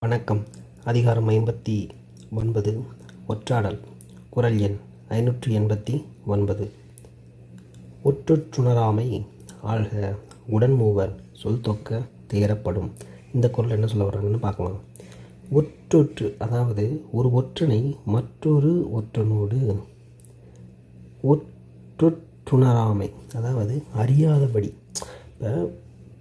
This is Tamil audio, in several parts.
வணக்கம். அதிகாரம் ஐம்பத்தி ஒன்பது. ஒற்றாடல். குரல் எண் ஐநூற்றி எண்பத்தி ஒன்பது. ஒற்றுணராமை ஆழ்க. உடன் மூவர் சொல் தொக்க தேரப்படும் இந்த குரல் என்ன சொல்ல வர்றாங்கன்னு பார்க்கலாம். ஒற்றொற்று அதாவது ஒரு ஒற்றனை மற்றொரு ஒற்றனோடு ஒற்றுற்றுணராமை அதாவது அறியாதபடி. இப்போ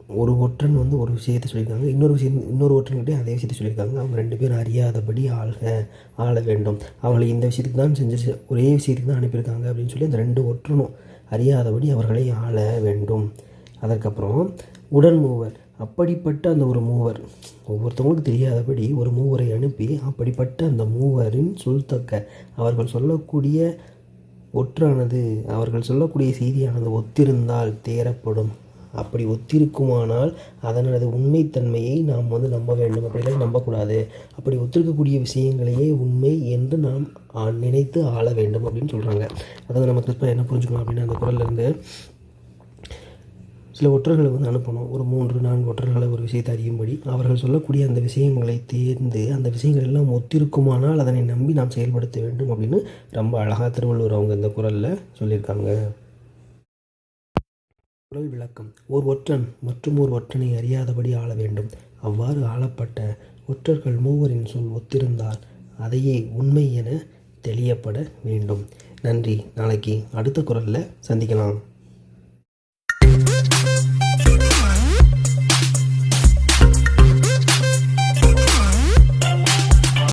ஒரு ஒற்றன் வந்து ஒரு விஷயத்தை சொல்லியிருக்காங்க. இன்னொரு விஷயம் இன்னொரு ஒற்றன்கிட்டே அதே விஷயத்தை சொல்லியிருக்காங்க. அவங்க ரெண்டு பேரும் அறியாதபடி ஆள்க ஆள வேண்டும். அவர்களை இந்த விஷயத்துக்கு தான் செஞ்சு ஒரே விஷயத்துக்கு தான் அனுப்பியிருக்காங்க அப்படின்னு சொல்லி அந்த ரெண்டு ஒற்றனும் அறியாதபடி அவர்களை ஆள வேண்டும். அதற்கப்புறம் உடன் மூவர். அப்படிப்பட்ட அந்த ஒரு மூவர் ஒவ்வொருத்தவங்களுக்கு தெரியாதபடி ஒரு மூவரை அனுப்பி அப்படிப்பட்ட அந்த மூவரின் சொல்தக்க அவர்கள் சொல்லக்கூடிய ஒற்றானது அவர்கள் சொல்லக்கூடிய செய்தியானது ஒத்திருந்தால் தேரப்படும் அப்படி ஒத்திருக்குமானால் அதனது உண்மைத்தன்மையை நாம் வந்து நம்ப வேண்டும். அப்படிலாம் நம்பக்கூடாது. அப்படி ஒத்திருக்கக்கூடிய விஷயங்களையே உண்மை என்று நாம் நினைத்து ஆள வேண்டும் அப்படின்னு சொல்கிறாங்க அதாவது நம்ம கிறிஸ்துவ என்ன புரிஞ்சுக்கணும் அப்படின்னா அந்த குரல்லேருந்து சில ஒற்றர்களை வந்து அனுப்பணும். ஒரு மூன்று நான்கு ஒற்றர்களை ஒரு விஷயத்தை அறியும்படி அவர்கள் சொல்லக்கூடிய அந்த விஷயங்களை தேர்ந்து அந்த விஷயங்கள் எல்லாம் ஒத்திருக்குமானால் அதனை நம்பி நாம் செயல்படுத்த வேண்டும் அப்படின்னு ரொம்ப அழகாக திருவள்ளுவர் அவங்க இந்த குரலில் சொல்லியிருக்காங்க. குரல் விளக்கம். ஓர் ஒற்றன் மற்றும் ஒரு ஒற்றனை அறியாதபடி ஆள வேண்டும். அவ்வாறு ஆளப்பட்ட ஒற்றர்கள் மூவரின் சொல் ஒத்திருந்தால் அதையே உண்மை என தெளியப்பட வேண்டும். நன்றி. நாளைக்கு அடுத்த குரலில் சந்திக்கலாம்.